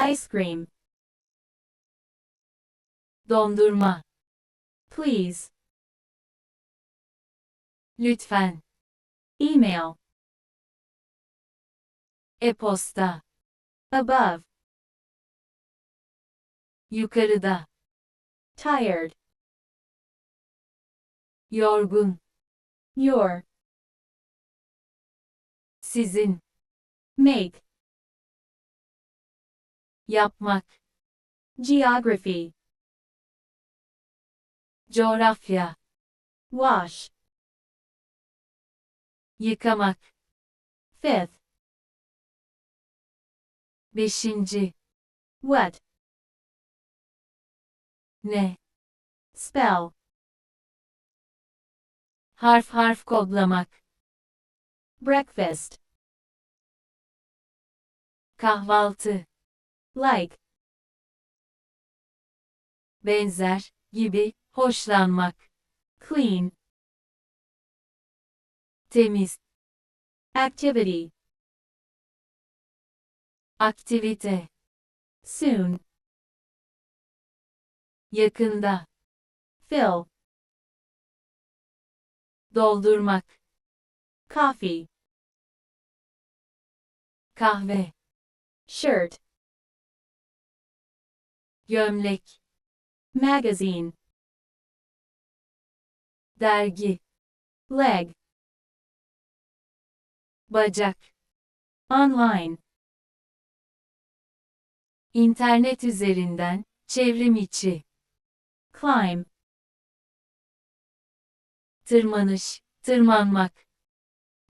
Ice cream. Dondurma. Please. Lütfen. Email. E-posta. Above. Yukarıda. Tired. Yorgun. Your. Sizin. Make. Yapmak. Geography. Coğrafya. Wash. Yıkamak. Fifth. Beşinci. What? Ne? Spell. Harf harf kodlamak. Breakfast. Kahvaltı. Like. Benzer, gibi, hoşlanmak. Clean. Temiz. Activity. Aktivite. Soon. Yakında. Fill. Doldurmak. Coffee. Kahve. Shirt. Gömlek. Magazine. Dergi. Leg. Bacak. Online. İnternet üzerinden, çevrim içi. Climb. Tırmanış, tırmanmak.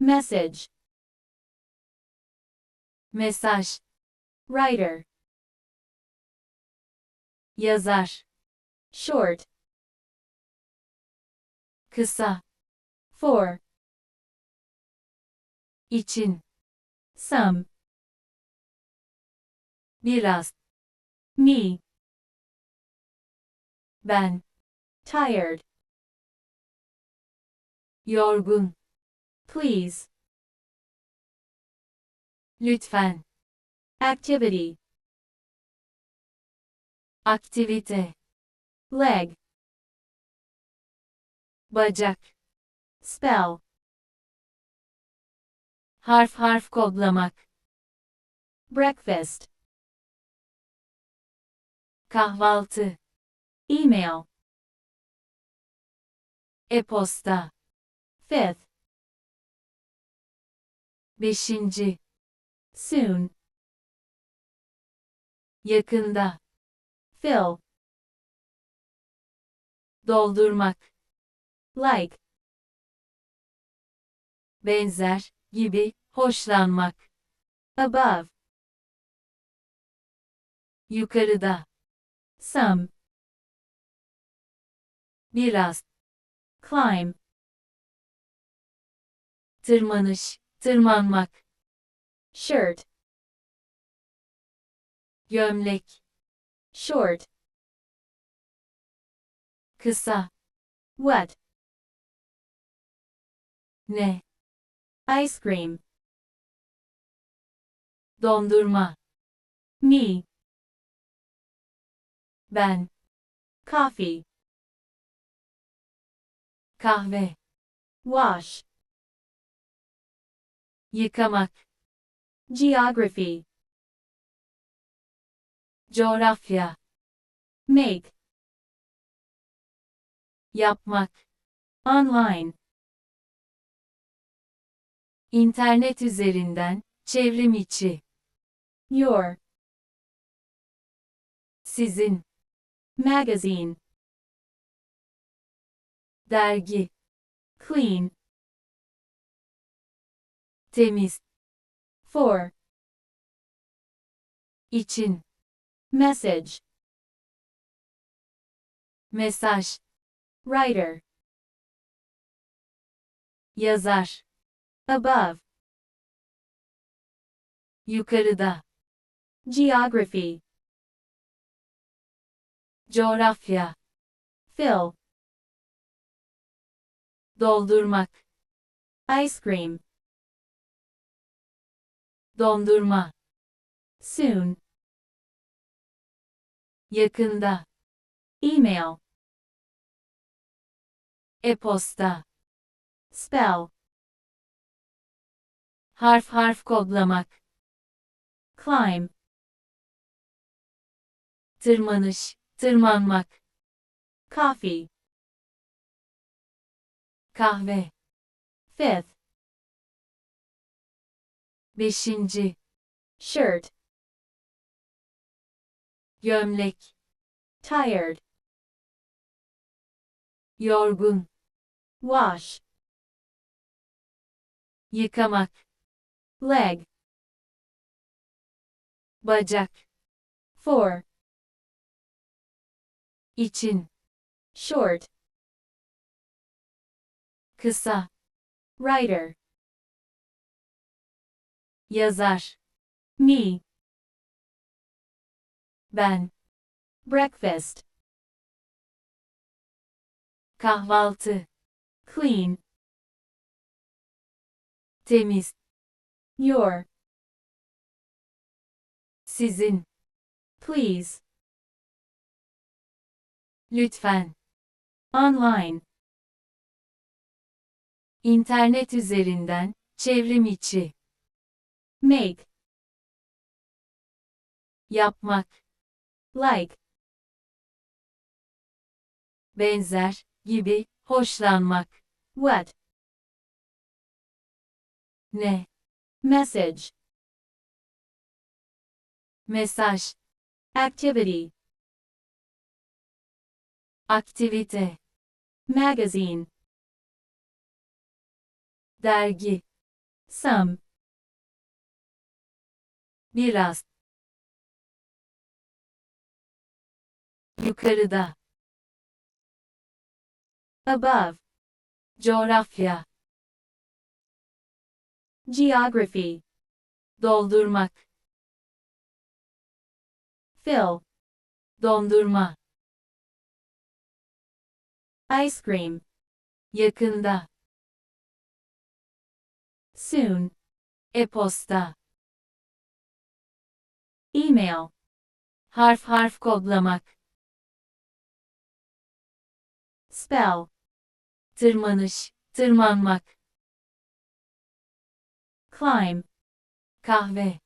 Message. Mesaj. Writer. Yazar. Short. Kısa. For. için. Some. Biraz. Me. Ben. Tired. Yorgun. Please. Lütfen. Activity. Aktivite. Leg. Bacak. Spell. Harf harf kodlamak. Breakfast. Kahvaltı. Email. E-posta. Fifth. Beşinci. Soon. Yakında. Fill. Doldurmak. Like. Benzer, gibi, hoşlanmak. Above. Yukarıda. Some. Biraz. Climb. Tırmanış, tırmanmak. Shirt. Gömlek. Short. Kısa. What? Ne? Ice cream. Dondurma. Me. Ben. Coffee. Kahve. Wash. Yıkamak. Geography. Coğrafya. Make. Yapmak. Online. İnternet üzerinden, çevrim içi. Your. Sizin. Magazine. Dergi. Clean. Temiz. For. için. Message. Mesaj. Writer. Yazar. Above. Yukarıda. Geography. Coğrafya. Fill. Doldurmak. Ice cream. Dondurma. Soon. Yakında. Email. E-posta. Spell. Harf harf kodlamak. Climb. Tırmanış, tırmanmak. Coffee. Kahve. Fifth. Beşinci. Shirt. Gömlek. Tired. Yorgun. Wash. Yıkamak. Leg. Bacak. For. için. Short. Kısa. Writer. Yazar. Me. Ben. Breakfast. Kahvaltı. Clean. Temiz. Your. Sizin. Please. Lütfen. Online. İnternet üzerinden, çevrim içi. Make. Yapmak. Like. Benzer, gibi, hoşlanmak. What? Ne? Message. Mesaj. Activity. Aktivite. Magazine. Dergi. Some. Biraz. Yukarıda. Above. Coğrafya. Geography. Doldurmak. Fill. Dondurma. Ice cream. Yakında. Soon. E-posta. Email. Harf harf kodlamak. Spell. Tırmanış, tırmanmak. Climb. Kahve.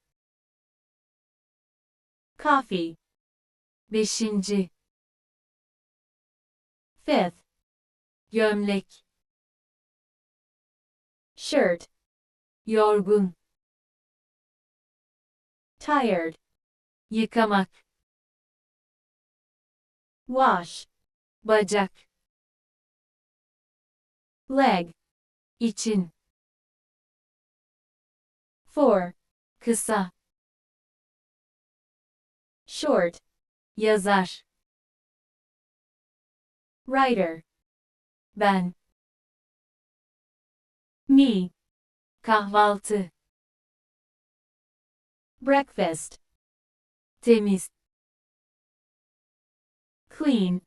Coffee. Beşinci. Fifth. Gömlek. Shirt. Yorgun. Tired. Yıkamak. Wash. Bacak. Leg. için. For. Kısa. Short. Yazar. Writer. Ben. Me. Kahvaltı. Breakfast. Temiz. Clean.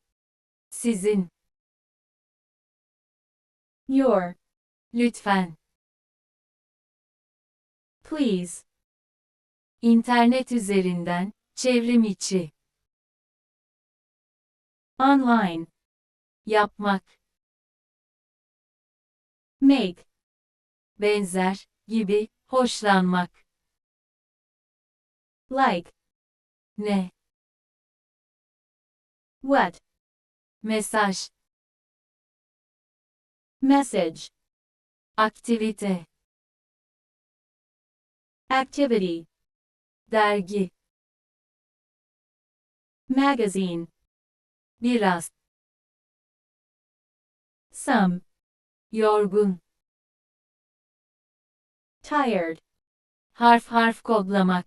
Sizin. Your. Lütfen. Please. İnternet üzerinden, çevrim içi. Online. Yapmak. Make. Benzer, gibi, hoşlanmak. Like. Ne? What? Mesaj. Message. Aktivite. Activity. Dergi. Magazine. Biraz. Some. Yorgun. Tired. Harf harf kodlamak.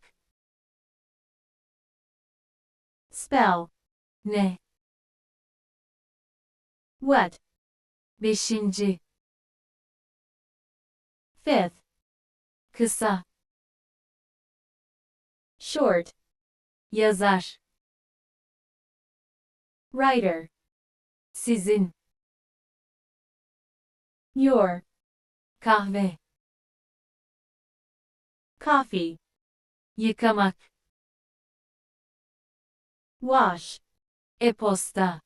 Spell. Ne? What? Beşinci. Fifth. Kısa. Short. Yazar. Writer. Sizin. Your. Kahve. Coffee. Yıkamak. wash, e-posta,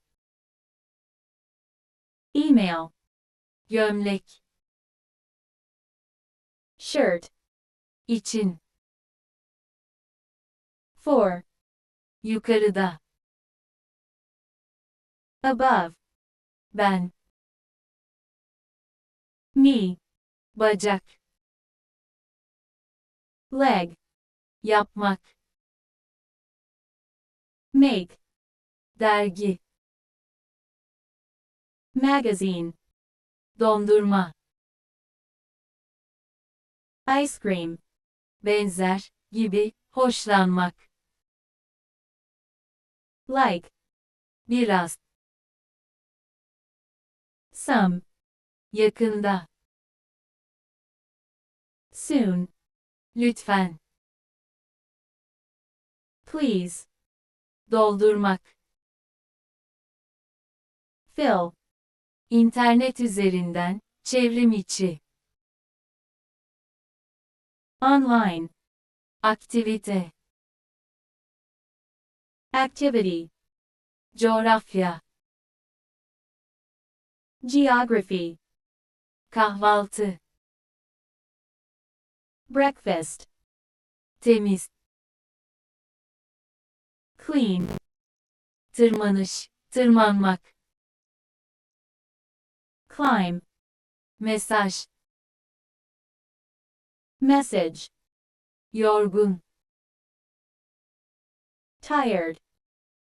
email, gömlek, shirt, için, for, yukarıda, above, ben, me, bacak, leg, yapmak, make, dergi, magazine, dondurma, ice cream, benzer, gibi, hoşlanmak, like, biraz, some, yakında, soon, lütfen, please, doldurmak, fill, internet üzerinden, çevrim içi, online, aktivite, activity, coğrafya, geography, kahvaltı, breakfast, temiz, clean, tırmanış, tırmanmak, climb, mesaj, message, yorgun, tired,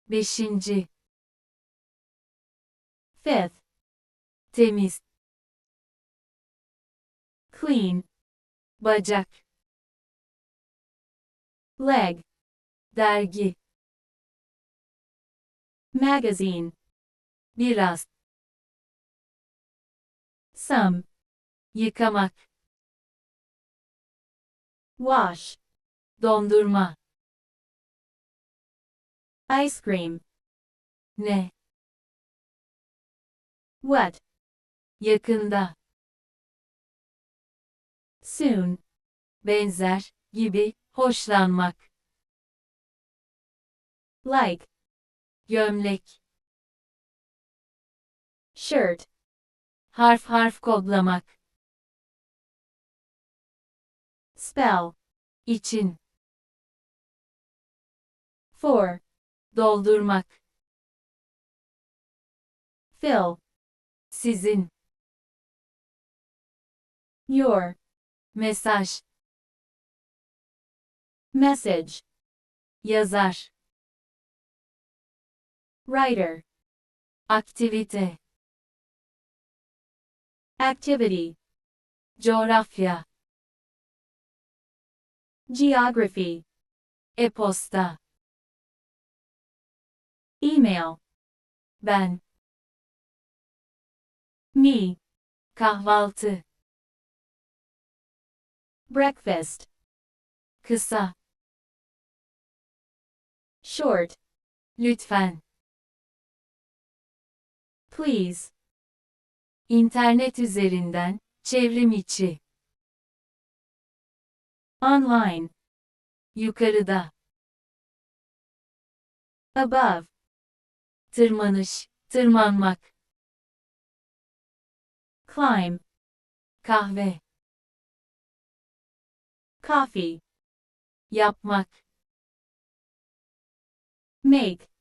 beşinci, fifth, temiz, clean, bacak, leg, dergi, magazine, biraz, some, yıkamak, wash, dondurma, ice cream, ne, what, yakında, soon, benzer, gibi, hoşlanmak, like, gömlek, shirt, harf harf kodlamak, spell, için, for, doldurmak, fill, sizin, your, mesaj, message, yazar, writer, aktivite, activity, coğrafya, geography, e-posta, email, ben, me, kahvaltı, breakfast, kısa, short, lütfen, please, internet üzerinden, çevrim içi, online, yukarıda, above, tırmanış, tırmanmak, climb, kahve, coffee, yapmak, make,